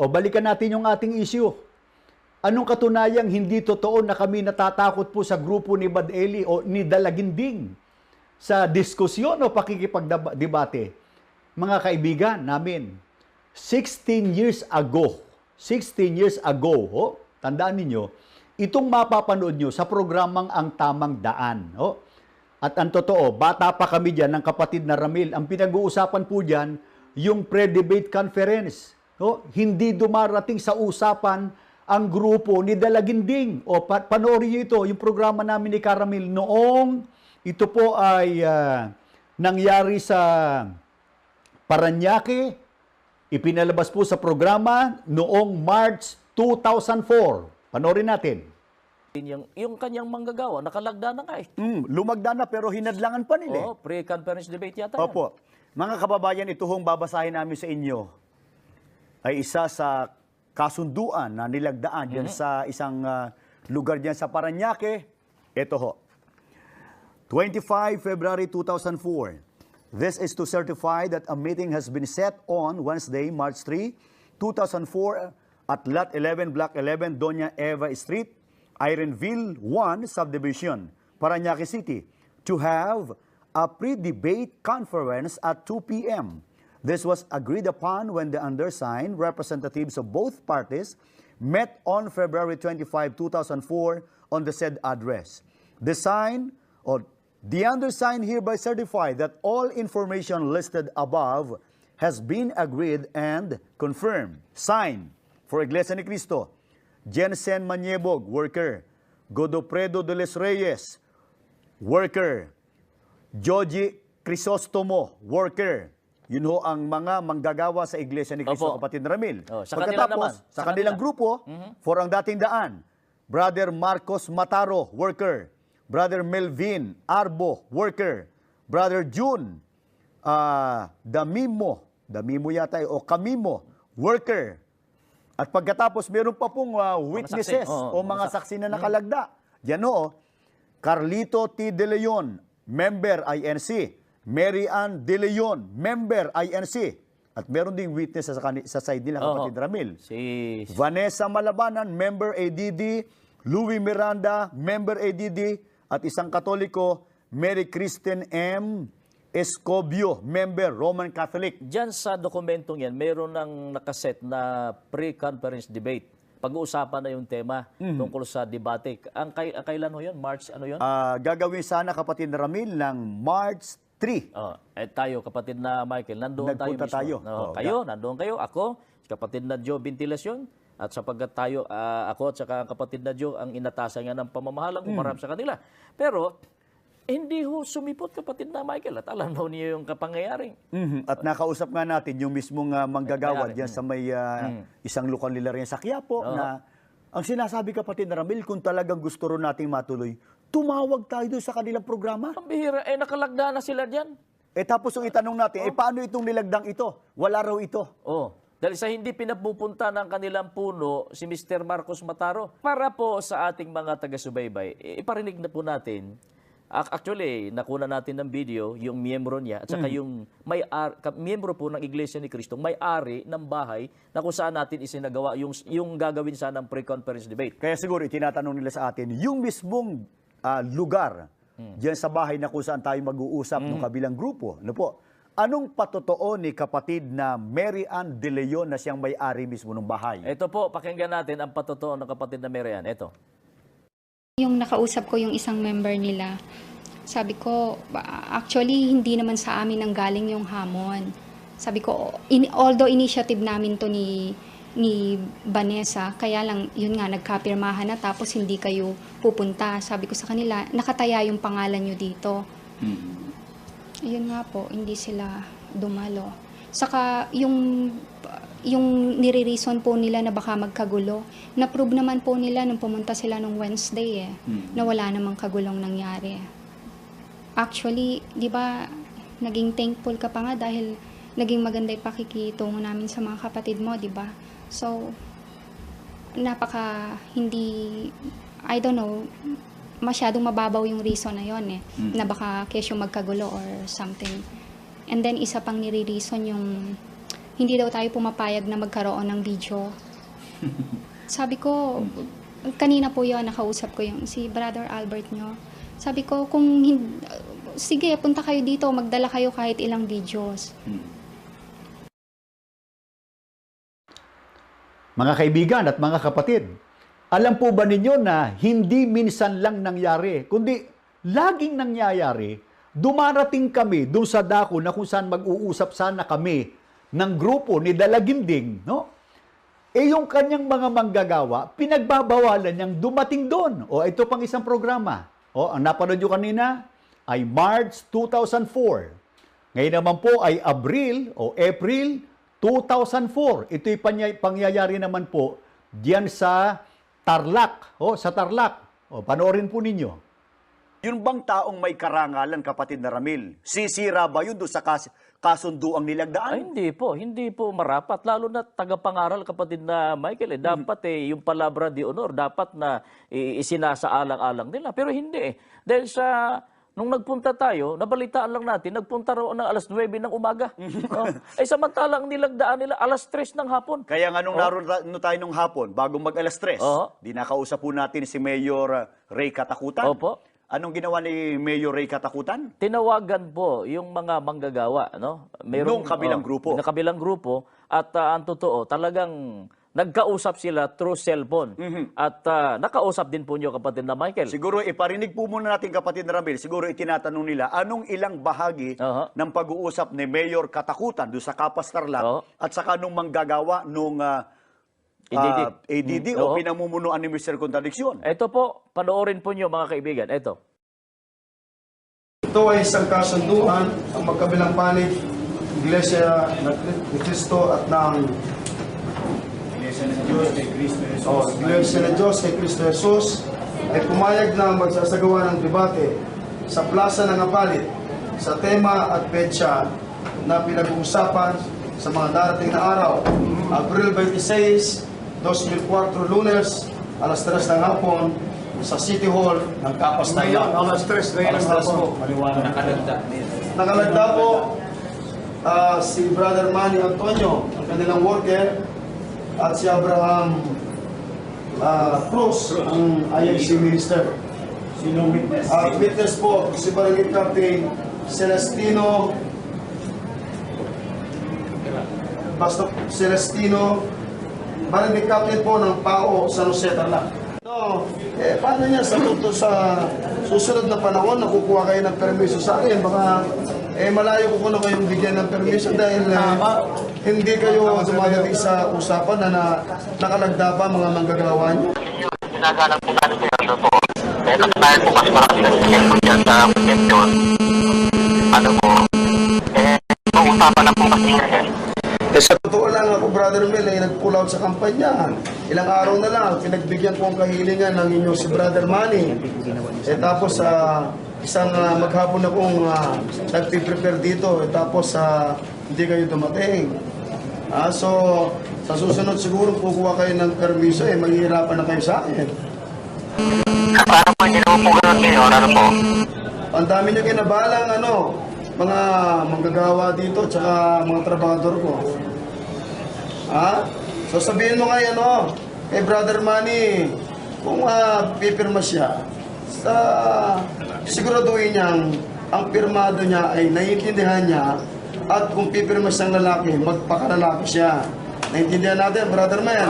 O balikan natin yung ating issue. Anong katunayang hindi totoo na kami natatakot po sa grupo ni Bad Eli o ni Dalaginding sa diskusyon o pakikipagdebate? Mga kaibigan namin, 16 years ago, 16 years ago, ho, tandaan ninyo, itong mapapanood nyo sa programang Ang Tamang Daan. Ho. At ang totoo, bata pa kami dyan ng kapatid na Ramil. Ang pinag-uusapan po dyan, yung pre-debate conference. Ho. Hindi dumarating sa usapan ang grupo ni Dalaginding. O pa- panoorin nyo ito, yung programa namin ni Karamil noong ito po ay ah, nangyari sa Paranaque, ipinalabas po sa programa noong March 2004. Panoorin natin. Yung, yung kanyang manggagawa, nakalagda na nga eh. Mm, lumagda na pero hinadlangan pa nila. Oo, pre-conference debate yata. yan. Opo. Mga kababayan, ito hong babasahin namin sa inyo ay isa sa kasunduan na nilagdaan dyan sa isang ah, lugar dyan sa Paranaque. Ito ho. 25 February 2004. This is to certify that a meeting has been set on Wednesday, March 3, 2004 at Lot 11, Block 11, Doña Eva Street, Ironville 1 Subdivision, Paranaque City, to have a pre-debate conference at 2 p.m. This was agreed upon when the undersigned representatives of both parties met on February 25, 2004 on the said address. The sign or the undersigned hereby certify that all information listed above has been agreed and confirmed. Sign for Iglesia ni Cristo, Jensen Maniebog, worker. Godopredo de les Reyes, worker. Joji Crisostomo, worker. Yun ho ang mga manggagawa sa Iglesia ni Cristo, Opo. kapatid Ramil. Oh, sa kanila naman. Pagkatapos, sa Sa kanilang kanila. grupo, Mhm. for ang dating daan, Brother Marcos Mataro, worker. Brother Melvin Arbo, worker. Brother June ah, Damimo, Damimo yata eh, o Kamimo, worker. At pagkatapos, meron pa pong ah, witnesses saksi. Oo, o mga mga sak- saksi na nakalagda. Yan o, Carlito T. De Leon, member INC. Mary Ann De Leon, member INC. At meron ding witness sa, sa side nila, Oo. kapatid Ramil. Si Vanessa Malabanan, member ADD. Louis Miranda, member ADD. At isang katoliko, Mary Kristen M. Escobio, member Roman Catholic. Diyan sa dokumentong yan, meron ng nakaset na pre-conference debate. Pag-uusapan na yung tema tungkol sa debate. Ang, kay, kailan ho yun? March ano yun? Ah, gagawin sana kapatid Ramil ng March 3. Oh, eh tayo, kapatid na Michael, nandoon tayo mismo. tayo. Oo, Oo, kayo, nandoon kayo. Ako, kapatid na Joe Ventilasyon. At sapagkat tayo, ah, ako at saka ang kapatid na Joe, ang inatasan nga ng pamamahalang Hmm. humarap sa kanila. Pero, hindi ho sumipot kapatid na Michael. At alam ho niyo yung kapangyayari. Mhm. At nakausap nga natin yung mismong ah, manggagawa May-ari. diyan sa may ah, isang lokal nila rin sa Quiapo na ang sinasabi kapatid na Ramil, kung talagang gusto rin nating matuloy, tumawag tayo doon sa kanilang programa. Ang bihira, eh nakalagda na sila dyan. Eh tapos yung itanong natin, eh paano itong nilagdang ito? Wala raw ito. Oh, dahil sa hindi pinapupunta ng kanilang puno si Mr. Marcos Mataro. Para po sa ating mga taga-subaybay, eh, iparinig na po natin. Ac- Actually, nakuna natin ng video yung miyembro niya at saka yung may ka- miyembro po ng Iglesia ni Cristo, may-ari ng bahay na kung saan natin isinagawa yung yung gagawin sana ng pre-conference debate. Kaya siguro itinatanong nila sa atin, yung mismong ah, lugar, diyan sa bahay na kung saan tayo mag-uusap ng kabilang grupo, ano po, anong patotoo ni kapatid na Mary Ann De Leon na siyang may-ari mismo ng bahay? Ito po, pakinggan natin ang patotoo ng kapatid na Marian. Ito. Yung nakausap ko yung isang member nila, sabi ko, actually, hindi naman sa amin ang galing yung hamon. Sabi ko, in, although initiative namin to ni ni Vanessa, kaya lang, yun nga, nagkapirmahan na tapos hindi kayo pupunta. Sabi ko sa kanila, nakataya yung pangalan nyo dito. Ayun nga po, hindi sila dumalo. Saka yung yung nire-reason po nila na baka magkagulo, na-prove naman po nila nung pumunta sila nung Wednesday eh, na wala namang kagulong nangyari. Actually, di ba, naging thankful ka pa nga dahil naging maganda yung pakikitungo namin sa mga kapatid mo, di ba? So, napaka hindi, I don't know, masyadong mababaw yung reason na yon eh, na baka kesyo magkagulo or something. And then isa pang nire-reason yung hindi daw tayo pumapayag na magkaroon ng video. Sabi ko, kanina po yun, nakausap ko yung si Brother Albert nyo. Sabi ko, kung hin- sige, punta kayo dito, magdala kayo kahit ilang videos. Mga kaibigan at mga kapatid, alam po ba ninyo na hindi minsan lang nangyari, kundi laging nangyayari, dumarating kami doon sa dako na kung saan mag-uusap sana kami ng grupo ni Dalaginding, no? Eh yung kanyang mga manggagawa, pinagbabawalan niyang dumating doon. O ito pang isang programa. O ang napanood nyo kanina ay March 2004. Ngayon naman po ay Abril o April 2004. Ito'y pangyayari naman po diyan sa Tarlac. O sa Tarlac. O panoorin po ninyo. Yun bang taong may karangalan, kapatid na Ramil? Sisira ba yun doon sa kas- kasunduang Ay, nilagdaan? hindi po, hindi po marapat. Lalo na tagapangaral kapatid na Michael, eh, dapat eh, yung palabra di honor, dapat na eh, isinasaalang-alang nila. Pero hindi eh. Dahil sa, nung nagpunta tayo, nabalitaan lang natin, nagpunta raw ng alas 9 ng umaga. oh. Eh samantalang nilagdaan nila alas 3 ng hapon. Kaya nga nung naroon ta- no tayo nung hapon, bago mag alas tres, Oo. di nakausap po natin si Mayor uh, Ray Katakutan. Opo. Anong ginawa ni Mayor Ray Katakutan? Tinawagan po yung mga manggagawa, no? Nung kabilang oh, grupo. Ng kabilang grupo at ah, ang totoo, talagang nagkausap sila through cellphone. Mhm. At ah, nakausap din po niyo kapatid na Michael. Siguro iparinig po muna natin kapatid na Ramil, siguro itinatanong nila anong ilang bahagi Aha. ng pag-uusap ni Mayor Katakutan doon sa Kapas Tarlac Oo. at saka nung manggagawa nung uh, ADD. ah, ADD Mm, o oo. pinamumunuan ni Mr. Contradiction. Ito po, panoorin po niyo mga kaibigan. Ito. Ito ay isang kasunduan ang magkabilang panig, Iglesia ni Cristo at ng Oh, Iglesia ng Diyos kay Cristo Jesus ay pumayag na magsasagawa ng debate sa Plaza ng Apalit sa tema at petsa na pinag-uusapan sa mga darating na araw. April 26, 2004, lunes, alas 3 ng hapon, sa City Hall ng Kapas Tarlac. Alas tres ngayon Alas ang 3 hapon. po, maliwanag. Nakalagda po ah, si Brother Manny Antonio, ang kanilang worker, at si Abraham ah, Cruz, ang IMC minister. Sino witness? At witness po, si Barangay Captain Celestino Basta Celestino Barangay Captain po ng PAO San Jose Tarlac. So, eh, paano niya sa sa susunod na panahon nakukuha kayo ng permiso sa akin? Baka eh, malayo ko na kayong bigyan ng permiso dahil eh, hindi kayo dumadating sa usapan na, na nakalagda pa mga manggagawa niyo. po natin sa ano po. Eh, kasi tayo po mas marami na siya po dyan sa protection. Ano po, eh, pag-usapan na po kasi eh. Eh, sa totoo lang ako, Brother Mel, ay nag-pull out sa kampanya. Ilang araw na lang, pinagbigyan ko ang kahilingan ng inyong si Brother Manny. Eh, tapos, sa isang ah, maghapon akong uh, nagpiprepare dito. Eh, tapos, sa hindi kayo dumating. Ah, so, sa susunod siguro, kukuha kayo ng permiso, eh, mahihirapan na kayo sa akin. Paano po, hindi naman po ganun ngayon, ano po. Ang dami niyo kinabalang, ano, mga manggagawa dito, tsaka mga trabahador ko. Ha? So sabihin mo nga ano, eh Brother Manny, kung uh, pipirma siya, sa siguraduhin niyang ang pirmado niya ay naiintindihan niya at kung pipirma siyang lalaki, magpakalalaki siya. Naintindihan natin, Brother Man.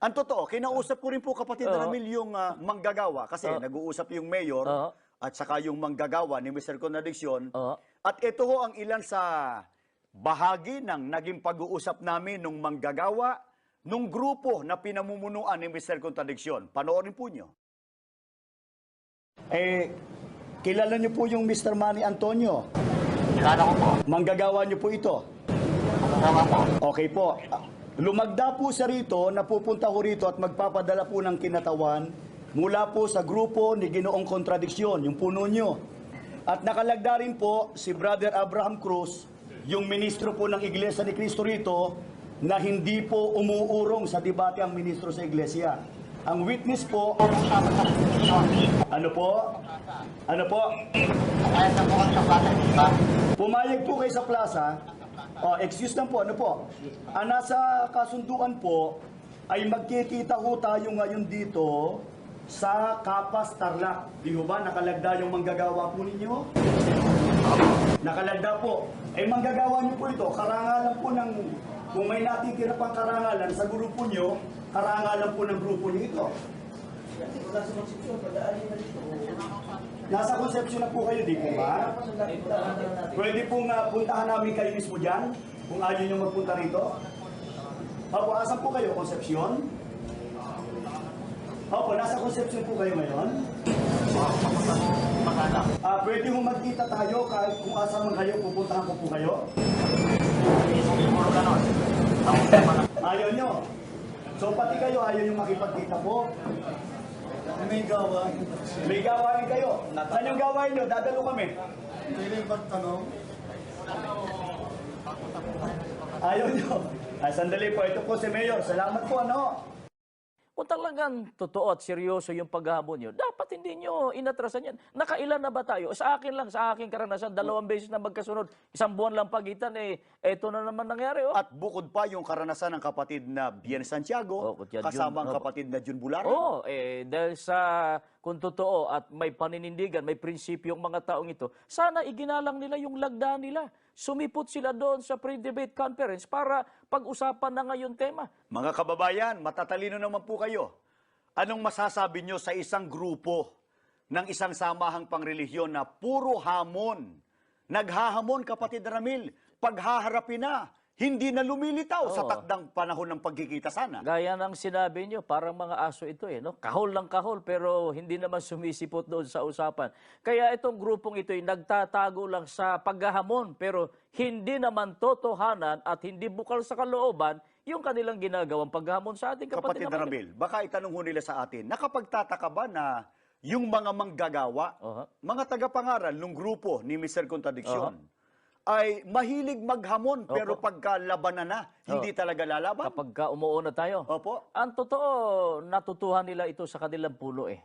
Ang totoo, kinausap ko rin po kapatid na Oo. Ramil yung ah, manggagawa kasi Oo. nag-uusap yung mayor Oo. at saka yung manggagawa ni Mr. Contradiction. Oo. At ito ho ang ilan sa bahagi ng naging pag-uusap namin nung manggagawa nung grupo na pinamumunuan ni Mr. Contradiction. Panoorin po nyo. Eh, kilala niyo po yung Mr. Manny Antonio. Kilala ko po. Manggagawa niyo po ito. Kasama po. Okay po. Lumagda po siya rito, napupunta ko rito at magpapadala po ng kinatawan mula po sa grupo ni Ginoong Kontradiksyon, yung puno nyo. At nakalagda rin po si Brother Abraham Cruz, yung ministro po ng Iglesia ni Cristo rito, na hindi po umuurong sa debate ang ministro sa Iglesia. Ang witness po, ano po? Ano po? Pumayag po kayo sa plaza. Oh, excuse lang po, ano po? Ang nasa kasunduan po ay magkikita ho tayo ngayon dito sa Kapas Tarlac. Di ba nakalagda yung manggagawa po ninyo? Nakalagda po. Eh manggagawa niyo po ito, karangalan po ng, kung may natitira pang karangalan sa grupo niyo, karangalan po ng grupo niyo ito. Nasa konsepsyon na po kayo, di po ba? Pwede po nga puntahan namin kayo mismo dyan, kung ayaw nyo magpunta rito. Opo, asan po kayo? Konsepsyon? Opo, nasa konsepsyon po kayo ngayon. Ah, pwede mo magkita tayo kahit kung asan man kayo, pupuntahan ko po kayo. Ayaw nyo. So pati kayo, ayaw nyo makipagkita po. May gawain. May gawain kayo. Saan yung gawain nyo? Dadalo kami. Pwede magtanong? Ayaw nyo. Ay, sandali po. Ito po si Mayor. Salamat po, ano? Kung talagang totoo at seryoso yung paghahamon nyo, dapat hindi nyo inatrasan yan. Nakailan na ba tayo? Sa akin lang, sa aking karanasan, dalawang beses na magkasunod. Isang buwan lang pagitan, eh, eto na naman nangyari. Oh. At bukod pa yung karanasan ng kapatid na Bien Santiago, Oh, kasama ang. Oh. kapatid na Jun Bularan. Oo, eh, dahil sa kung totoo at may paninindigan, may prinsipyo yung mga taong ito, sana iginalang nila yung lagda nila. Sumipot sila doon sa pre-debate conference para pag-usapan na ngayon tema. Mga kababayan, matatalino naman po kayo. Anong masasabi nyo sa isang grupo ng isang samahang pangrelihiyon na puro hamon? Naghahamon, kapatid Ramil, paghaharapin na, hindi na lumilitaw sa Oo. takdang panahon ng pagkikita sana. Gaya ng sinabi nyo, parang mga aso ito eh. No? Kahol lang kahol pero hindi naman sumisipot doon sa usapan. Kaya itong grupong ito ay nagtatago lang sa paghahamon pero hindi naman totohanan at hindi bukal sa kalooban yung kanilang ginagawang paghahamon sa ating Kapatid kapatid, na Ramil, baka itanong ho nila sa atin, nakapagtataka ba na yung mga manggagawa, Oho. mga tagapangaral ng grupo ni Mr. Contradiction, ay mahilig maghamon pero pagka labanan na, hindi talaga lalaban? Kapag ka umuuna tayo. Opo. Ang totoo, natutuhan nila ito sa kanilang pulo eh.